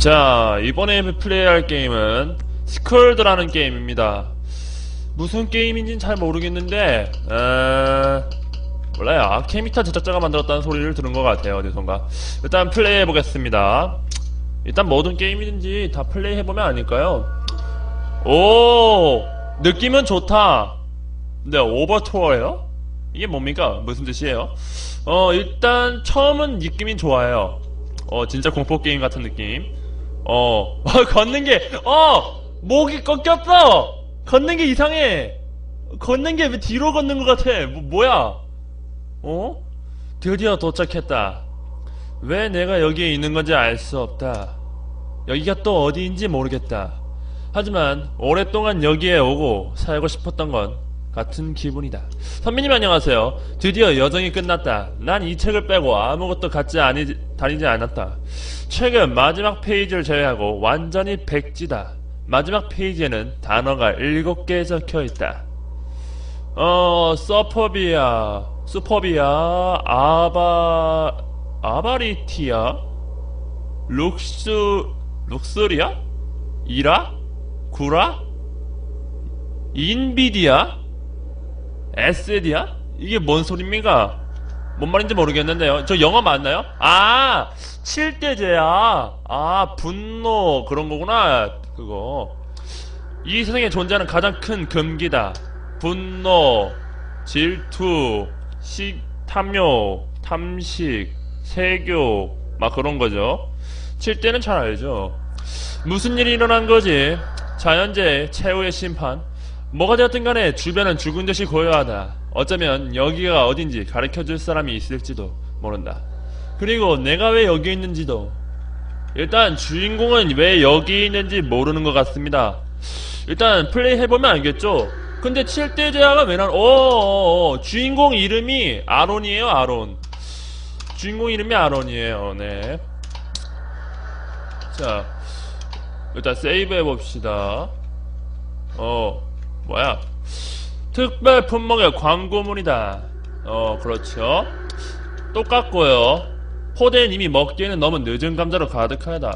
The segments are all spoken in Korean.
자, 이번에 플레이할 게임은 스컬드라는 게임입니다. 무슨 게임인지는 잘 모르겠는데, 에... 몰라요. 아케미타 제작자가 만들었다는 소리를 들은 것 같아요. 어디선가. 일단 플레이해보겠습니다. 일단 모든 게임이든지 다 플레이해보면 아닐까요? 오! 느낌은 좋다! 네, 오버투어예요? 이게 뭡니까? 무슨 뜻이에요? 어, 일단 처음은 느낌이 좋아요. 어, 진짜 공포게임 같은 느낌. 어, 걷는 게, 어! 목이 꺾였어! 걷는 게 이상해! 걷는 게 왜 뒤로 걷는 것 같아? 뭐, 뭐야? 어? 드디어 도착했다. 왜 내가 여기에 있는 건지 알 수 없다. 여기가 또 어디인지 모르겠다. 하지만 오랫동안 여기에 오고 살고 싶었던 건 같은 기분이다. 선배님 안녕하세요. 드디어 여정이 끝났다. 난 이 책을 빼고 아무것도 갖지 아니, 다니지 않았다. 책은 마지막 페이지를 제외하고 완전히 백지다. 마지막 페이지에는 단어가 7개 적혀 있다. 어, 서퍼비아, 수퍼비아, 아바, 아바리티아, 룩스, 룩스리아? 이라? 구라? 인비디아? 에스디아? 이게 뭔 소리입니까? 뭔 말인지 모르겠는데요. 저 영어 맞나요? 아! 칠대제야. 아, 분노. 그런 거구나. 그거. 이 세상에 존재하는 가장 큰 금기다. 분노, 질투, 식, 탐욕, 탐식, 세교, 막 그런 거죠. 칠대는 잘 알죠. 무슨 일이 일어난 거지? 자연재해, 최후의 심판. 뭐가 되었든 간에 주변은 죽은 듯이 고요하다. 어쩌면 여기가 어딘지 가르쳐 줄 사람이 있을지도 모른다. 그리고 내가 왜 여기 있는지도. 일단 주인공은 왜 여기 있는지 모르는 것 같습니다. 일단 플레이 해보면 알겠죠? 근데 7대 제아가 왜 난, 어, 어, 어, 주인공 이름이 아론이에요, 아론. 주인공 이름이 아론이에요, 네. 자, 일단 세이브 해봅시다. 어, 뭐야? 특별 품목의 광고물이다. 어, 그렇죠. 똑같고요. 포대는 이미 먹기에는 너무 늦은 감자로 가득하다.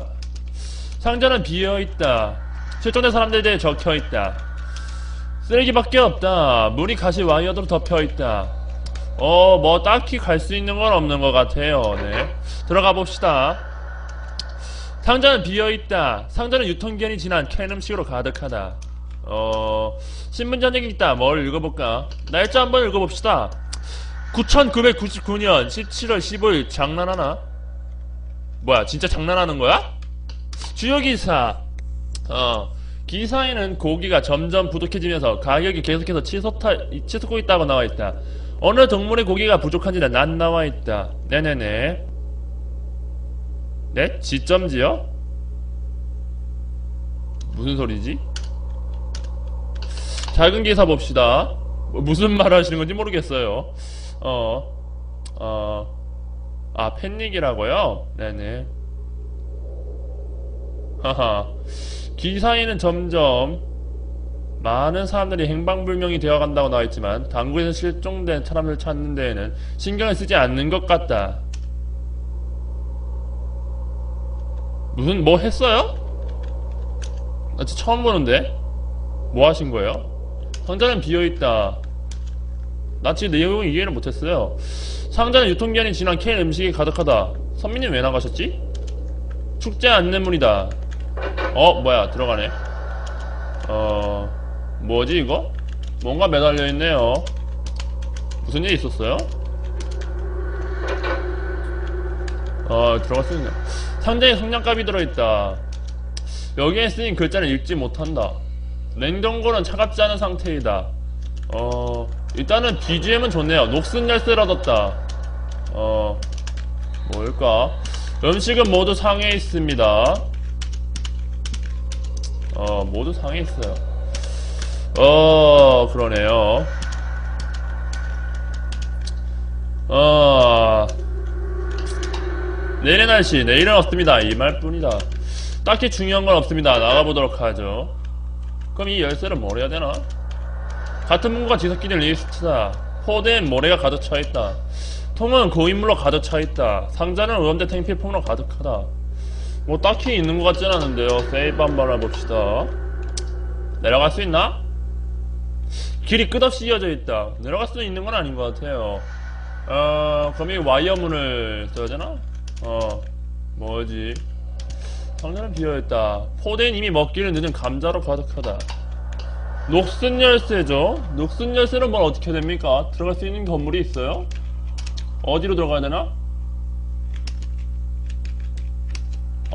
상자는 비어있다. 실종된 사람들에 대해 적혀있다. 쓰레기밖에 없다. 문이 가시 와이어드로 덮여있다. 어, 뭐 딱히 갈 수 있는 건 없는 것 같아요. 네. 들어가 봅시다. 상자는 비어있다. 상자는 유통기한이 지난 캔 음식으로 가득하다. 어, 신문 전쟁이 있다. 뭘 읽어볼까? 날짜 한번 읽어봅시다. 9999년 17월 15일 장난하나? 뭐야, 진짜 장난하는 거야? 주요 기사. 어, 기사에는 고기가 점점 부족해지면서 가격이 계속해서 치솟아, 치솟고 있다고 나와 있다. 어느 동물의 고기가 부족한지는 안 나와 있다. 네네네. 네? 지점지요? 무슨 소리지? 작은 기사 봅시다. 뭐, 무슨 말 하시는 건지 모르겠어요. 어, 어, 아, 팬닉이라고요? 네네. 하하. 기사에는 점점 많은 사람들이 행방불명이 되어간다고 나와있지만 당구에서 실종된 사람을 찾는 데에는 신경을 쓰지 않는 것 같다. 무슨 뭐 했어요? 나 처음 보는데? 뭐 하신 거예요? 상자는 비어있다. 나 지금 내용을 이해를 못했어요. 상자는 유통기한이 지난 캔 음식이 가득하다. 선민님 왜 나가셨지? 축제 안내문이다. 어 뭐야 들어가네. 어 뭐지 이거? 뭔가 매달려 있네요. 무슨 일 있었어요? 어 들어갈 수 있네. 상자에 성냥갑이 들어있다. 여기에 쓰인 글자를 읽지 못한다. 냉동고는 차갑지 않은 상태이다. 어, 일단은 BGM은 좋네요. 녹슨 열쇠를 얻었다. 어, 뭘까? 음식은 모두 상해 있습니다. 어, 모두 상해 있어요. 어, 그러네요. 어, 내일의 날씨, 내일은 없습니다. 이 말뿐이다. 딱히 중요한 건 없습니다. 나가보도록 하죠. 그럼 이 열쇠를 뭘 해야 되나? 같은 문과 지석기들 리스트다. 포대엔 모래가 가득 차있다. 통은 고인물로 가득 차있다. 상자는 의원대 탱필품으로 가득하다. 뭐 딱히 있는 것 같진 않은데요. 세이브 한번 해봅시다. 내려갈 수 있나? 길이 끝없이 이어져 있다. 내려갈 수는 있는 건 아닌 것 같아요. 어, 그럼 이 와이어 문을 써야 되나? 어, 뭐지? 상자는 비어있다. 포대는 이미 먹기를 늦은 감자로 가득하다. 녹슨 열쇠죠? 녹슨 열쇠는 뭘 어떻게 됩니까? 들어갈 수 있는 건물이 있어요? 어디로 들어가야 되나?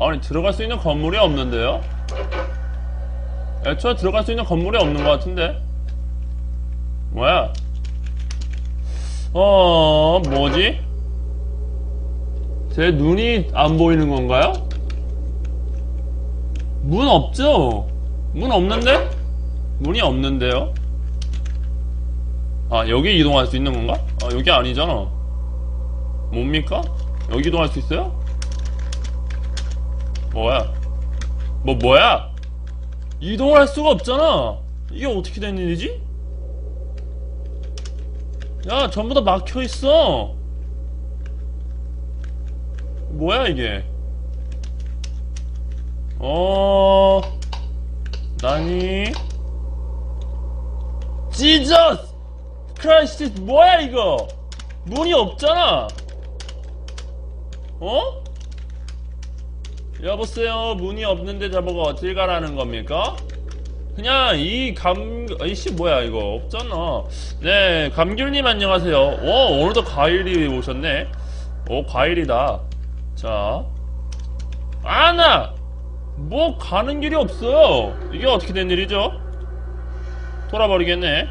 아니, 들어갈 수 있는 건물이 없는데요? 애초에 들어갈 수 있는 건물이 없는 것 같은데? 뭐야? 어, 뭐지? 제 눈이 안 보이는 건가요? 문 없죠? 문 없는데? 문이 없는데요? 아, 여기 이동할 수 있는 건가? 아, 여기 아니잖아. 뭡니까? 여기 이동할 수 있어요? 뭐야? 뭐, 뭐야? 이동을 할 수가 없잖아! 이게 어떻게 된 일이지? 야, 전부 다 막혀 있어. 뭐야 이게? 어, 나니? 지저스! 크라이스트 뭐야 이거? 문이 없잖아. 어? 여보세요, 문이 없는데 저보고 어딜 가라는 겁니까? 그냥 이 감, 이씨 뭐야 이거 없잖아. 네, 감귤님 안녕하세요. 오, 오늘도 과일이 오셨네. 오, 과일이다. 자, 아나, 뭐 가는 길이 없어요. 이게 어떻게 된 일이죠? 돌아버리겠네.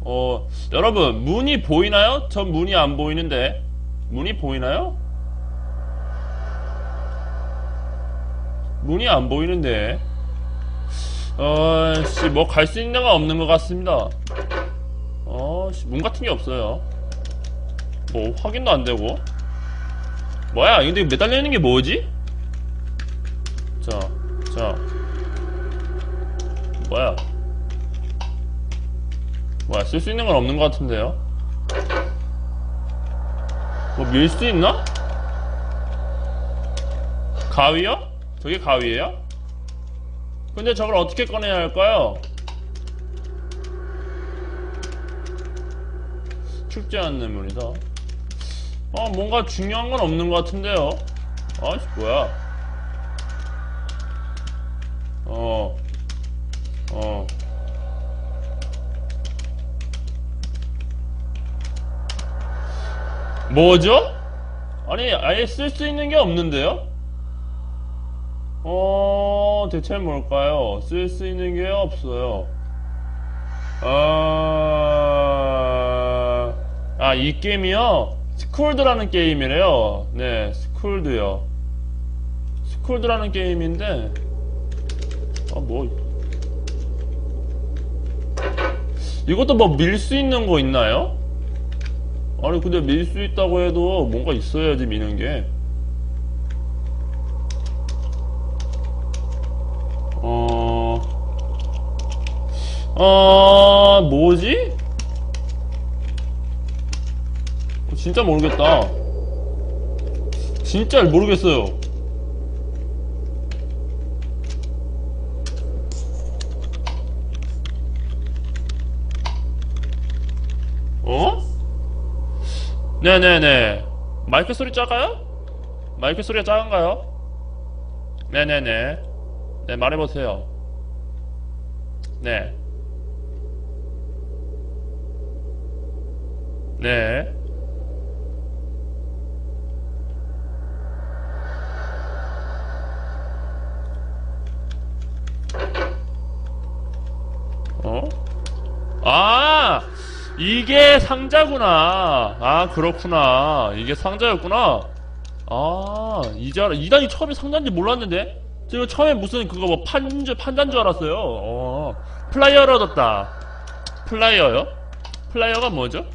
어, 여러분 문이 보이나요? 전 문이 안 보이는데 문이 보이나요? 문이 안 보이는데 어, 씨, 뭐 갈 수 있는 데가 없는 것 같습니다. 어, 씨, 문 같은 게 없어요. 뭐 확인도 안 되고. 뭐야? 근데 매달려 있는 게 뭐지? 자, 자, 뭐야? 뭐야? 쓸 수 있는 건 없는 것 같은데요? 뭐 밀 수 있나? 가위요? 저게 가위예요? 근데 저걸 어떻게 꺼내야 할까요? 춥지 않는 물이다. 어, 뭔가 중요한 건 없는 것 같은데요. 아씨, 뭐야. 어, 어. 뭐죠? 아니, 아예 쓸 수 있는 게 없는데요? 어, 대체 뭘까요? 쓸 수 있는 게 없어요. 아, 아, 이 게임이요? 스쿨드라는 게임이래요. 네, 스쿨드요. 스쿨드라는 게임인데, 아, 뭐. 이것도 뭐 밀 수 있는 거 있나요? 아니, 근데 밀 수 있다고 해도 뭔가 있어야지 미는 게. 어, 어, 뭐지? 어, 진짜 모르겠다. 진짜 모르겠어요. 어? 네네네. 마이크 소리 작아요? 마이크 소리가 작은가요? 네네네. 네, 말해보세요. 네. 네. 어? 아! 이게 상자구나. 아, 그렇구나. 이게 상자였구나. 아, 이제 알아. 이단이 처음에 상자인지 몰랐는데? 제가 처음에 무슨 그거 뭐 판자, 판자인 줄 알았어요. 어, 플라이어를 얻었다. 플라이어요? 플라이어가 뭐죠?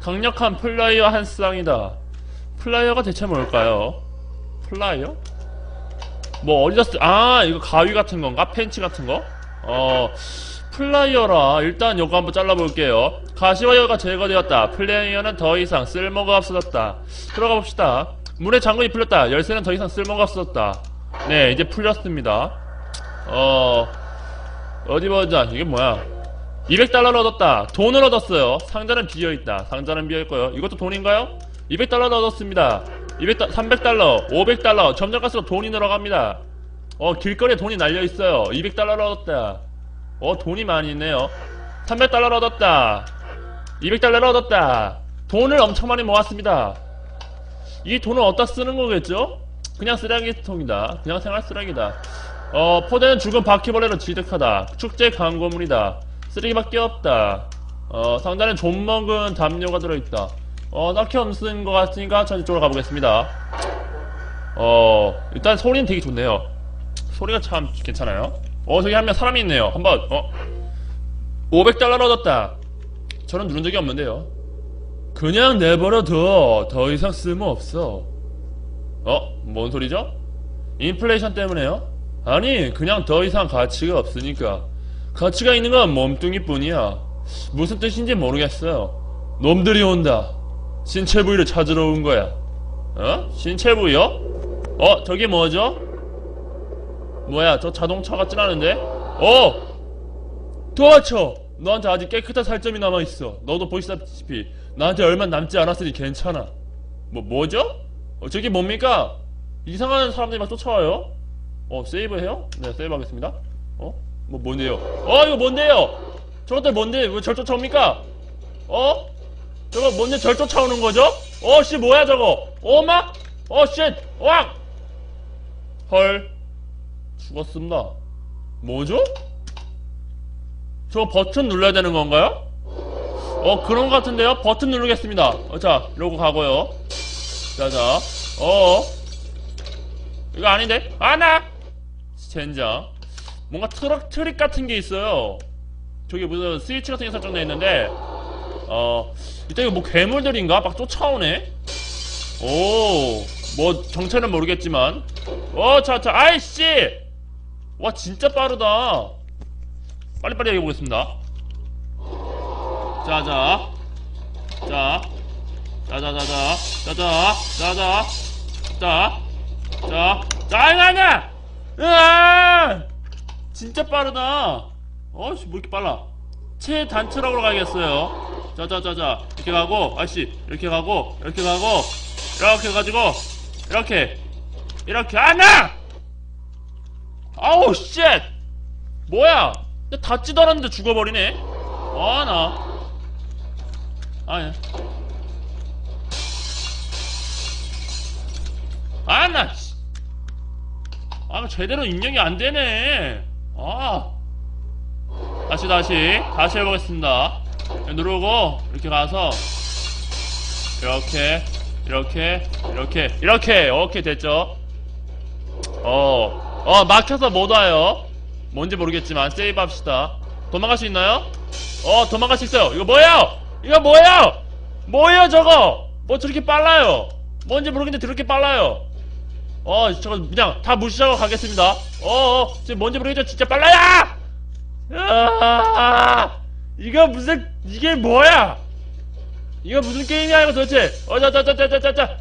강력한 플라이어 한 쌍이다. 플라이어가 대체 뭘까요? 플라이어? 뭐 어디다 쓰, 아, 이거 가위 같은 건가? 펜치 같은 거? 어, 플라이어라. 일단 요거 한번 잘라볼게요. 가시와이어가 제거되었다. 플레이어는 더 이상 쓸모가 없어졌다. 들어가 봅시다. 문의 잠금이 풀렸다. 열쇠는 더 이상 쓸모가 없었다. 네, 이제 풀렸습니다. 어, 어디 보자. 이게 뭐야? 200달러를 얻었다. 돈을 얻었어요. 상자는 비어있다. 상자는 비어있고요. 이것도 돈인가요? 200달러를 얻었습니다. 200달, 300달러, 500달러. 점점 갈수록 돈이 늘어갑니다. 어, 길거리에 돈이 날려있어요. 200달러를 얻었다. 어, 돈이 많이 있네요. 300달러를 얻었다. 200달러를 얻었다. 돈을 엄청 많이 모았습니다. 이 돈을 어디다 쓰는 거겠죠? 그냥 쓰레기통이다. 그냥 생활 쓰레기다. 어, 포대는 죽은 바퀴벌레로 지득하다. 축제 광고물이다. 쓰레기밖에 없다. 어, 상단에 좀 먹은 담요가 들어있다. 어, 딱히 없는 것 같으니까 전 이쪽으로 가보겠습니다. 어, 일단 소리는 되게 좋네요. 소리가 참 괜찮아요. 어, 저기 한 명 사람이 있네요. 한번, 어. 500달러를 얻었다. 저는 누른 적이 없는데요. 그냥 내버려둬. 더 이상 쓸모없어. 어? 뭔 소리죠? 인플레이션 때문에요? 아니, 그냥 더 이상 가치가 없으니까. 가치가 있는 건 몸뚱이 뿐이야. 무슨 뜻인지 모르겠어요. 놈들이 온다. 신체 부위를 찾으러 온 거야. 어? 신체 부위요? 어, 저게 뭐죠? 뭐야, 저 자동차 같진 않은데? 어! 도와쳐! 너한테 아직 깨끗한 살점이 남아있어. 너도 보시다시피 나한테 얼마 남지 않았으니 괜찮아. 뭐, 뭐죠? 어, 저게 뭡니까? 이상한 사람들이 막 쫓아와요? 어, 세이브해요? 네, 세이브하겠습니다. 어? 뭐, 뭔데요? 어, 이거 뭔데요? 저것들 뭔데? 왜 절 쫓아옵니까? 어? 저거 뭔데 절 쫓아오는 거죠? 어, 씨, 뭐야, 저거? 어, 막? 어, 씨, 왁! 헐. 죽었습니다. 뭐죠? 저 버튼 눌러야 되는 건가요? 어 그런 것 같은데요? 버튼 누르겠습니다 어, 자 이러고 가고요 자자 어 이거 아닌데? 아나! 젠장 뭔가 트럭 트릭 같은 게 있어요 저기 무슨 스위치 같은 게 설정되어 있는데 어 이따 이거 뭐 괴물들인가? 막 쫓아오네 오 뭐 정체는 모르겠지만 어자자 아이씨 와 진짜 빠르다. 빨리빨리 해보겠습니다. 자자. 자. 자자자자. 자자. 자자. 자자. 자이가냐 으아! 진짜 빠르다. 어씨 뭐 이렇게 빨라. 최단트럭으로 가야겠어요. 자자자자. 이렇게 가고 아씨 이렇게 가고 이렇게 가고 이렇게 가지고 이렇게 이렇게. 아나 아우 쉣! 뭐야? 닿지도 않았는데 죽어버리네. 아나? 아야 아나 아 제대로 입력이 안 되네. 아. 다시 다시. 다시 해보겠습니다. 누르고 이렇게 가서 이렇게 이렇게 이렇게. 이렇게. 오케이 됐죠? 어, 어, 막혀서 못 와요. 뭔지 모르겠지만, 세이브 합시다. 도망갈 수 있나요? 어, 도망갈 수 있어요. 이거 뭐예요? 이거 뭐예요? 뭐예요, 저거? 뭐 저렇게 빨라요? 뭔지 모르겠는데 저렇게 빨라요. 어, 저거 그냥 다 무시하고 가겠습니다. 어, 어, 지금 뭔지 모르겠죠? 진짜 빨라요! 아, 이거 무슨, 이게 뭐야? 이거 무슨 게임이야 이거 도대체 어자자자자자자자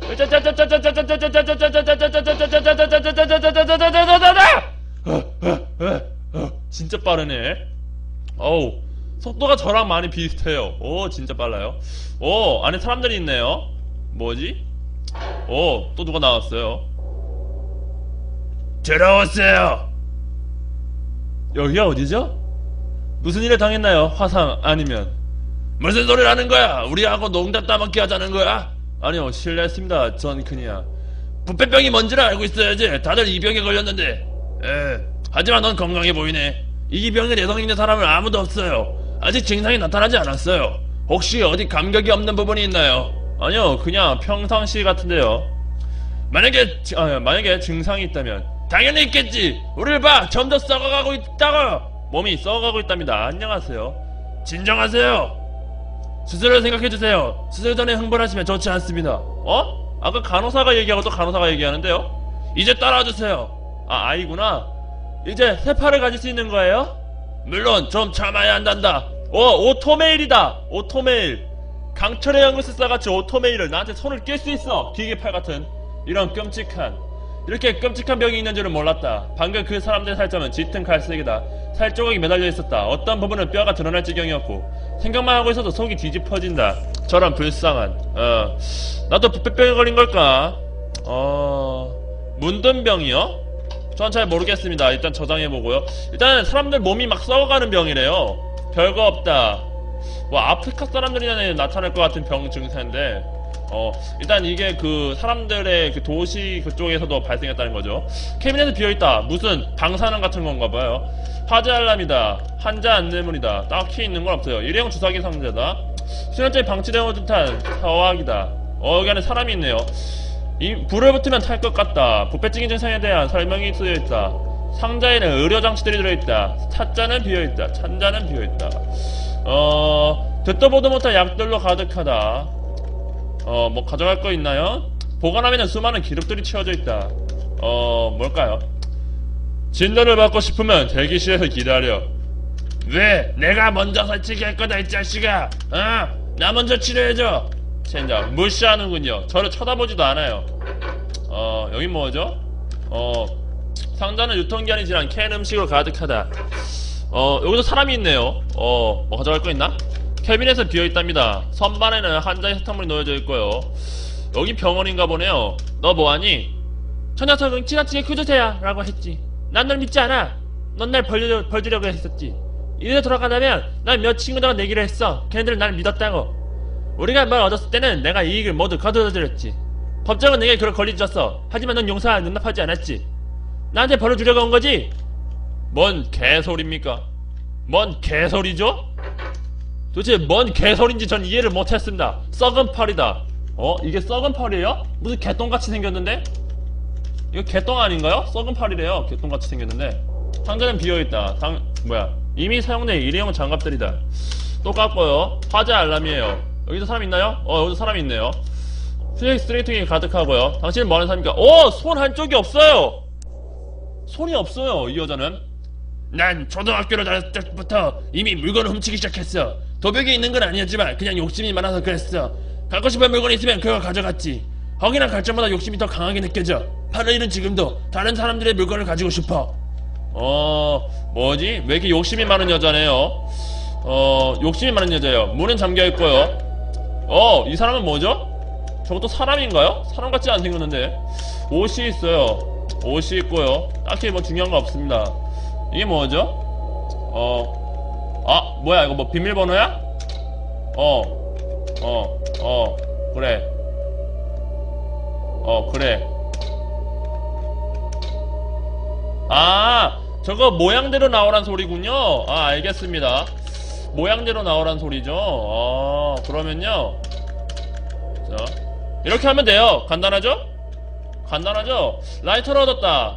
아니면 무슨 소리를 하는 거야? 우리하고 농담 따먹기 하자는 거야? 아니요, 실례했습니다. 전 그냥 부패병이 뭔지를 알고 있어야지. 다들 이 병에 걸렸는데. 에, 하지만 넌 건강해 보이네. 이 병에 내성 있는 사람은 아무도 없어요. 아직 증상이 나타나지 않았어요. 혹시 어디 감격이 없는 부분이 있나요? 아니요, 그냥 평상시 같은데요. 만약에 아, 만약에 증상이 있다면 당연히 있겠지. 우리를 봐, 점점 썩어가고 있다고. 몸이 썩어가고 있답니다. 안녕하세요. 진정하세요. 스스로 생각해주세요. 스스로 전에 흥분하시면 좋지 않습니다. 어? 아까 간호사가 얘기하고 또 간호사가 얘기하는데요? 이제 따라와주세요. 아, 아이구나. 이제 세파를 가질 수 있는 거예요? 물론 좀 참아야 한단다. 어, 오토메일이다. 오토메일. 강철의 연금술사 같이 오토메일을 나한테 손을 낄 수 있어. 기계팔 같은. 이런 끔찍한 이렇게 끔찍한 병이 있는 줄은 몰랐다. 방금 그 사람들의 살점은 짙은 갈색이다. 살 조각이 매달려 있었다. 어떤 부분은 뼈가 드러날 지경이었고 생각만 하고 있어도 속이 뒤집어진다. 저런 불쌍한. 어, 나도 부패병에 걸린 걸까? 어, 문든병이요? 전 잘 모르겠습니다. 일단 저장해보고요. 일단 사람들 몸이 막 썩어가는 병이래요. 별거 없다. 뭐 아프리카 사람들이나 나타날 것 같은 병 증세인데 어 일단 이게 그 사람들의 그 도시 그쪽에서도 발생했다는 거죠. 캐비넷에 비어있다. 무슨 방사능 같은 건가 봐요. 화재 알람이다. 환자 안내문이다. 딱히 있는 건 없어요. 일회용 주사기 상자다. 수면제 방치되어 듯한 사화기다. 어 여기 안에 사람이 있네요. 이 불을 붙으면 탈 것 같다. 부패증의 증상에 대한 설명이 쓰여 있다. 상자에는 의료 장치들이 들어있다. 찻잔은 비어있다. 찬자는 비어있다. 어 듣도 보도 못한 약들로 가득하다 어 뭐 가져갈 거 있나요? 보관함에는 수많은 기록들이 채워져 있다 어 뭘까요? 진단을 받고 싶으면 대기실에서 기다려 왜? 내가 먼저 설치할 거다 이 자식아 어? 나 먼저 치료해줘 젠장 무시하는군요 저를 쳐다보지도 않아요 어 여긴 뭐죠? 어 상자는 유통기한이 지난 캔 음식으로 가득하다 어 여기도 사람이 있네요 어 뭐 가져갈 거 있나? 캐비넷은 비어있답니다. 선반에는 한 잔의 사탕물이 놓여져 있고요. 여기 병원인가 보네요. 너 뭐하니? 저 녀석은 지나치게 교조세야 라고 했지. 난 널 믿지 않아. 넌 날 벌려, 벌주려고 했었지. 이대로 돌아가다면 난 몇 친구들과 내기를 했어. 걔네들은 날 믿었다고. 우리가 뭘 얻었을 때는 내가 이익을 모두 거두어드렸지. 법정은 내게 그걸 권리줬어. 하지만 넌 용서 눈납하지 않았지. 나한테 벌을 주려고 온 거지? 뭔 개소리입니까? 뭔 개소리죠? 도대체 뭔 개소리인지 전 이해를 못했습니다. 썩은 팔이다. 어? 이게 썩은 팔이에요? 무슨 개똥같이 생겼는데? 이거 개똥 아닌가요? 썩은 팔이래요. 개똥같이 생겼는데. 상자는 비어있다. 상, 뭐야. 이미 사용된 일회용 장갑들이다. 똑같고요. 화재 알람이에요. 여기도 사람 있나요? 어, 여기도 사람이 있네요. 쓰레기 쓰레기통이 가득하고요. 당신은 뭐하는 사람입니까? 오! 손 한쪽이 없어요! 손이 없어요, 이 여자는. 난 초등학교를 다녔을 때부터 이미 물건을 훔치기 시작했어. 도벽에 있는 건 아니었지만 그냥 욕심이 많아서 그랬어. 갖고 싶은 물건이 있으면 그걸 가져갔지. 허기나 갈 때마다 욕심이 더 강하게 느껴져. 일은 지금도 다른 사람들의 물건을 가지고 싶어. 어, 뭐지? 왜 이렇게 욕심이 많은 여자네요? 어, 욕심이 많은 여자예요. 문은 잠겨 있고요. 어, 이 사람은 뭐죠? 저것도 사람인가요? 사람 같지 안 생겼는데. 옷이 있어요. 옷이 있고요. 딱히 뭐 중요한 거 없습니다. 이게 뭐죠? 어, 아, 뭐야, 이거 뭐 비밀번호야? 어, 어, 어, 그래. 어, 그래. 아, 저거 모양대로 나오란 소리군요. 아, 알겠습니다. 모양대로 나오란 소리죠. 어, 그러면요. 자, 이렇게 하면 돼요. 간단하죠? 간단하죠? 라이터를 얻었다.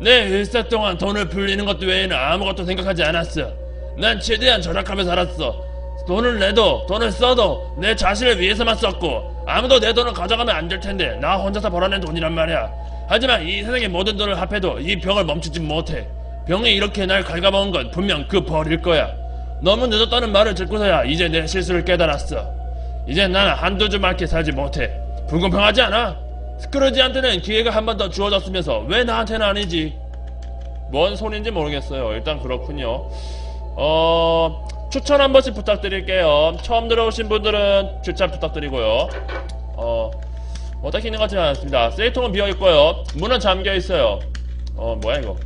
내 일사 동안 돈을 불리는 것 외에는 아무것도 생각하지 않았어. 난 최대한 절약하며 살았어. 돈을 내도 돈을 써도 내 자신을 위해서만 썼고 아무도 내 돈을 가져가면 안 될 텐데 나 혼자서 벌어낸 돈이란 말이야. 하지만 이 세상의 모든 돈을 합해도 이 병을 멈추지 못해. 병이 이렇게 날 갉아먹은 건 분명 그 벌일 거야. 너무 늦었다는 말을 듣고서야 이제 내 실수를 깨달았어. 이제 난 한두 주밖에 살지 못해. 불공평하지 않아? 스크루지한테는 기회가 한 번 더 주어졌으면서 왜 나한테는 아니지? 뭔 소린지 모르겠어요. 일단 그렇군요. 어, 추천 한 번씩 부탁드릴게요. 처음 들어오신 분들은 추천 부탁드리고요. 어, 뭐 딱히 있는 것 같지는 않습니다. 쓰레기통은 비어있고요. 문은 잠겨있어요. 어, 뭐야 이거?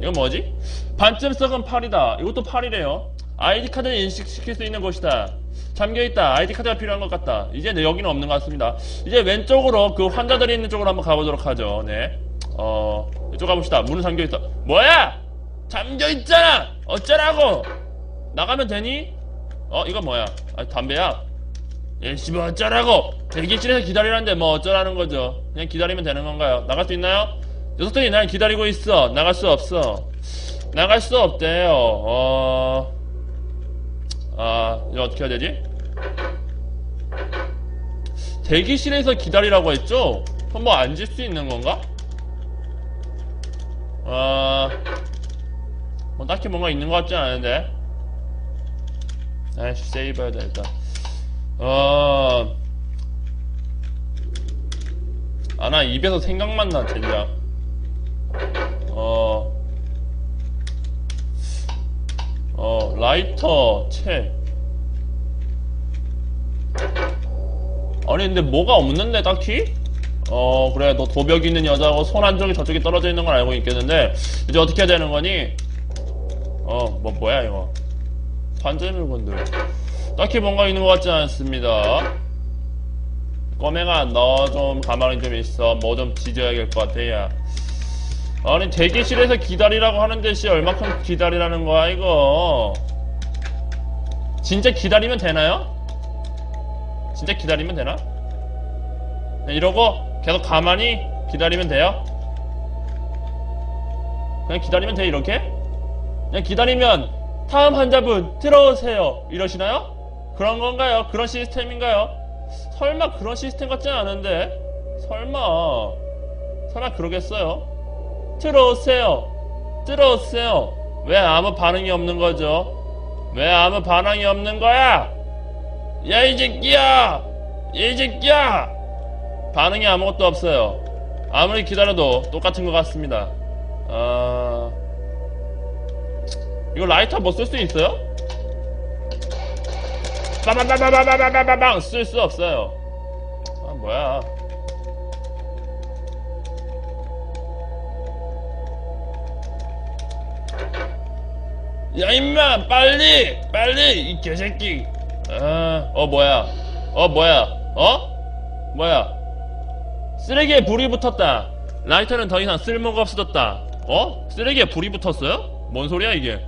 이건 뭐지? 반쯤 썩은 팔이다. 이것도 팔이래요. 아이디 카드를 인식시킬 수 있는 곳이다. 잠겨있다. 아이디 카드가 필요한 것 같다. 이제 네, 여기는 없는 것 같습니다. 이제 왼쪽으로 그 환자들이 있는 쪽으로 한번 가보도록 하죠. 네. 어, 이쪽 가봅시다. 문은 잠겨있다. 뭐야! 잠겨있잖아! 어쩌라고! 나가면 되니? 어, 이건 뭐야? 아, 담배야? 예, 씨발, 어쩌라고! 대기실에서 기다리라는데 뭐 어쩌라는 거죠. 그냥 기다리면 되는 건가요? 나갈 수 있나요? 녀석들이 날 기다리고 있어. 나갈 수 없어. 나갈 수 없대요. 어, 아, 이거 어떻게 해야 되지? 대기실에서 기다리라고 했죠? 그럼 뭐 앉을 수 있는 건가? 아, 뭐 딱히 뭔가 있는 것 같지 않은데. 아이씨, 세이브 해야 돼, 일단. 어, 아, 나 입에서 생각만 나, 젠장. 어, 어, 라이터, 채. 아니, 근데 뭐가 없는데, 딱히? 어, 그래, 너 도벽이 있는 여자고 손 한쪽이 저쪽에 떨어져 있는 걸 알고 있겠는데, 이제 어떻게 해야 되는 거니? 어, 뭐, 뭐야, 이거. 반전 물건들. 딱히 뭔가 있는 것 같지 않습니다. 꼬맹아, 너 좀 가만히 좀 있어. 뭐좀 뒤져야 될 것 같아, 야. 아니, 대기실에서 기다리라고 하는데, 씨, 얼마큼 기다리라는 거야, 이거. 진짜 기다리면 되나요? 진짜 기다리면 되나? 네, 이러고 계속 가만히 기다리면 돼요? 그냥 기다리면 돼, 이렇게? 그냥 기다리면 다음 환자분 들어오세요. 이러시나요? 그런 건가요? 그런 시스템인가요? 설마 그런 시스템 같지 않은데? 설마. 설마 그러겠어요? 들어오세요. 들어오세요. 왜 아무 반응이 없는 거죠? 왜 아무 반응이 없는 거야? 야, 이 새끼야! 이 새끼야! 반응이 아무것도 없어요. 아무리 기다려도 똑같은 것 같습니다. 아, 이거 라이터 뭐 쓸 수 있어요? 빠바바바바바바바방 쓸수 없어요. 아 뭐야? 야 임마 빨리 빨리 이 개새끼. 아 어 뭐야? 어 뭐야? 어? 뭐야? 쓰레기에 불이 붙었다. 라이터는 더 이상 쓸모가 없어졌다. 어? 쓰레기에 불이 붙었어요? 뭔 소리야 이게?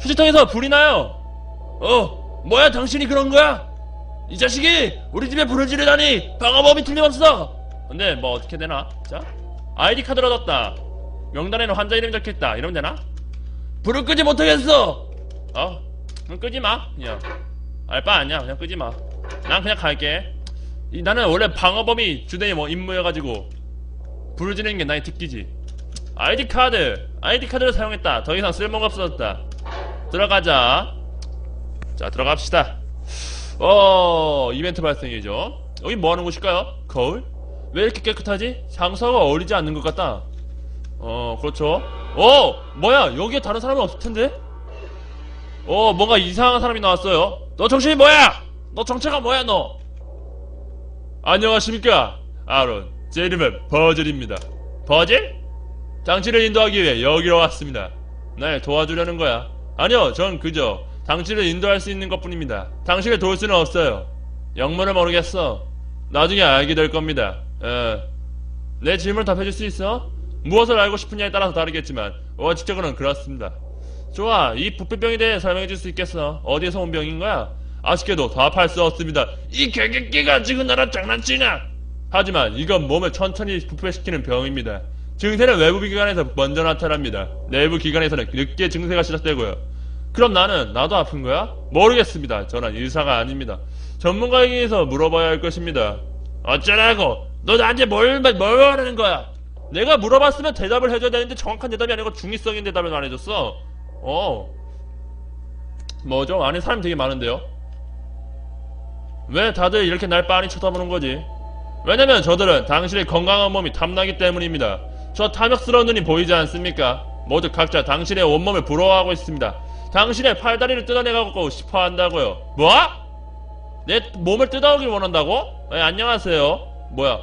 휴지통에서 불이 나요. 어, 뭐야 당신이 그런 거야? 이 자식이 우리 집에 불을 지르다니 방어범이 틀림없어. 근데 뭐 어떻게 되나? 자, 아이디 카드를 얻었다. 명단에는 환자 이름 적혀있다. 이러면 되나? 불을 끄지 못하겠어. 어, 그럼 끄지 마. 그냥 알바 아니야. 그냥 끄지 마. 난 그냥 갈게. 이, 나는 원래 방어범이 주된 뭐 임무여가지고 불을 지르는 게 나의 특기지. 아이디 카드, 아이디 카드를 사용했다. 더 이상 쓸모가 없어졌다. 들어가자. 자, 들어갑시다. 어, 이벤트 발생이죠. 여기 뭐 하는 곳일까요? 거울? 왜 이렇게 깨끗하지? 장소가 어울리지 않는 것 같다. 어, 그렇죠. 어, 뭐야? 여기에 다른 사람은 없을 텐데? 어, 뭔가 이상한 사람이 나왔어요. 너 정신이 뭐야? 너 정체가 뭐야, 너? 안녕하십니까? 아론. 제 이름은 버즐입니다. 버즐? 당신을 인도하기 위해 여기로 왔습니다. 날 도와주려는 거야. 아니요, 전 그저 당신을 인도할 수 있는 것 뿐입니다. 당신을 도울 수는 없어요. 영문을 모르겠어. 나중에 알게 될 겁니다. 어, 내 질문을 답해줄 수 있어? 무엇을 알고 싶으냐에 따라서 다르겠지만, 원칙적으로는 그렇습니다. 좋아, 이 부패병에 대해 설명해줄 수 있겠어? 어디에서 온 병인 거야? 아쉽게도 답할 수 없습니다. 이 개개끼가 지금 나라 장난치냐? 하지만 이건 몸을 천천히 부패시키는 병입니다. 증세는 외부 기관에서 먼저 나타납니다. 내부 기관에서는 늦게 증세가 시작되고요. 그럼 나는 나도 아픈 거야? 모르겠습니다. 저는 의사가 아닙니다. 전문가에게 의해서 물어봐야 할 것입니다. 어쩌라고? 너 나한테 뭘, 뭘 하는 거야? 내가 물어봤으면 대답을 해줘야 되는데 정확한 대답이 아니고 중의성인 대답을 안 해줬어. 어. 뭐죠? 안에 사람 되게 많은데요? 왜 다들 이렇게 날 빤히 쳐다보는 거지? 왜냐면 저들은 당신의 건강한 몸이 탐나기 때문입니다. 저 탐욕스러운 눈이 보이지 않습니까? 모두 각자 당신의 온몸을 부러워하고 있습니다. 당신의 팔다리를 뜯어내가고 싶어 한다고요. 뭐? 내 몸을 뜯어오길 원한다고? 네, 안녕하세요. 뭐야?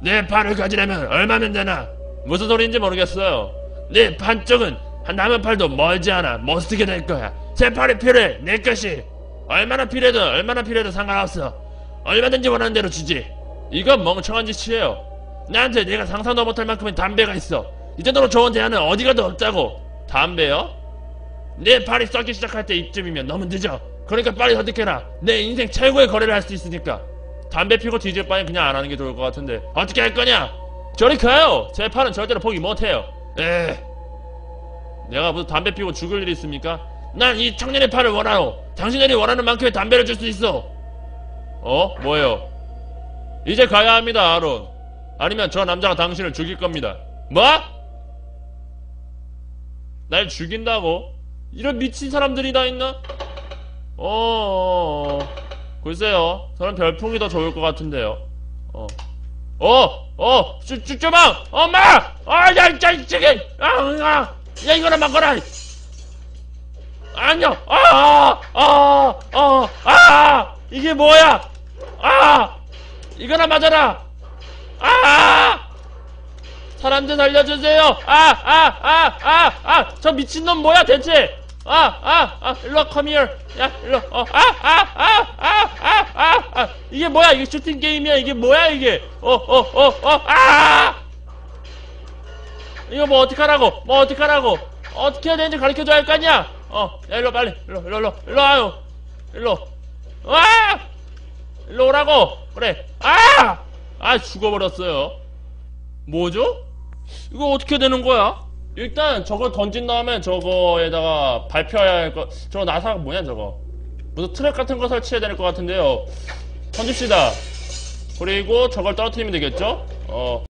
내 팔을 가지려면 얼마면 되나? 무슨 소리인지 모르겠어요. 내 반쪽은 한 남은 팔도 멀지 않아 못 쓰게 될 거야. 제 팔이 필요해. 내 것이. 얼마나 필요해도 얼마나 필요해도 상관없어. 얼마든지 원하는 대로 주지. 이건 멍청한 짓이에요. 나한테 내가 상상도 못할 만큼의 담배가 있어. 이 정도로 좋은 대안은 어디 가도 없다고. 담배요? 내 팔이 썩기 시작할 때 이쯤이면 너무 늦어. 그러니까 빨리 선택해라. 내 인생 최고의 거래를 할 수 있으니까. 담배 피고 뒤질 바엔 그냥 안 하는 게 좋을 것 같은데. 어떻게 할 거냐? 저리 가요. 제 팔은 절대로 포기 못해요. 에. 내가 무슨 담배 피고 죽을 일이 있습니까? 난 이 청년의 팔을 원하노. 당신들이 원하는 만큼의 담배를 줄 수 있어. 어? 뭐예요? 이제 가야 합니다, 아론. 아니면 저 남자가 당신을 죽일 겁니다. 뭐? 날 죽인다고? 이런 미친 사람들이 다 있나? 어, 어, 어. 글쎄요. 저는 별풍이 더 좋을 것 같은데요. 어. 어, 어, 쭈, 쭈, 쭈망! 엄마! 아, 야, 이 자식이! 아, 아, 야, 이거나 막거라! 안녕! 아, 아, 아, 아! 이게 뭐야! 아! 이거나 맞아라! 아! 사람들 살려주세요! 아, 아, 아, 아, 아! 저 미친놈 뭐야, 대체! 아, 아, 아, 일로 와, come here. 야, 일로, 어, 아, 아, 아, 아, 아, 아, 아. 이게 뭐야, 이게 슈팅 게임이야, 이게 뭐야, 이게. 어, 어, 어, 어, 아! 이거 뭐 어떡하라고, 뭐 어떡하라고. 어떻게 해야 되는지 가르쳐줘야 할 거 아니야? 어, 야, 일로 빨리, 일로, 일로, 일로, 일로 와요. 일로. 와! 일로 오라고! 그래. 아! 아, 죽어버렸어요. 뭐죠? 이거 어떻게 되는 거야? 일단 저거 던진 다음에 저거에다가 발표해야 할 거, 저거 나사가 뭐냐 저거. 무슨 트랩 같은 거 설치해야 될 것 같은데요. 던집시다. 그리고 저걸 떨어뜨리면 되겠죠? 어,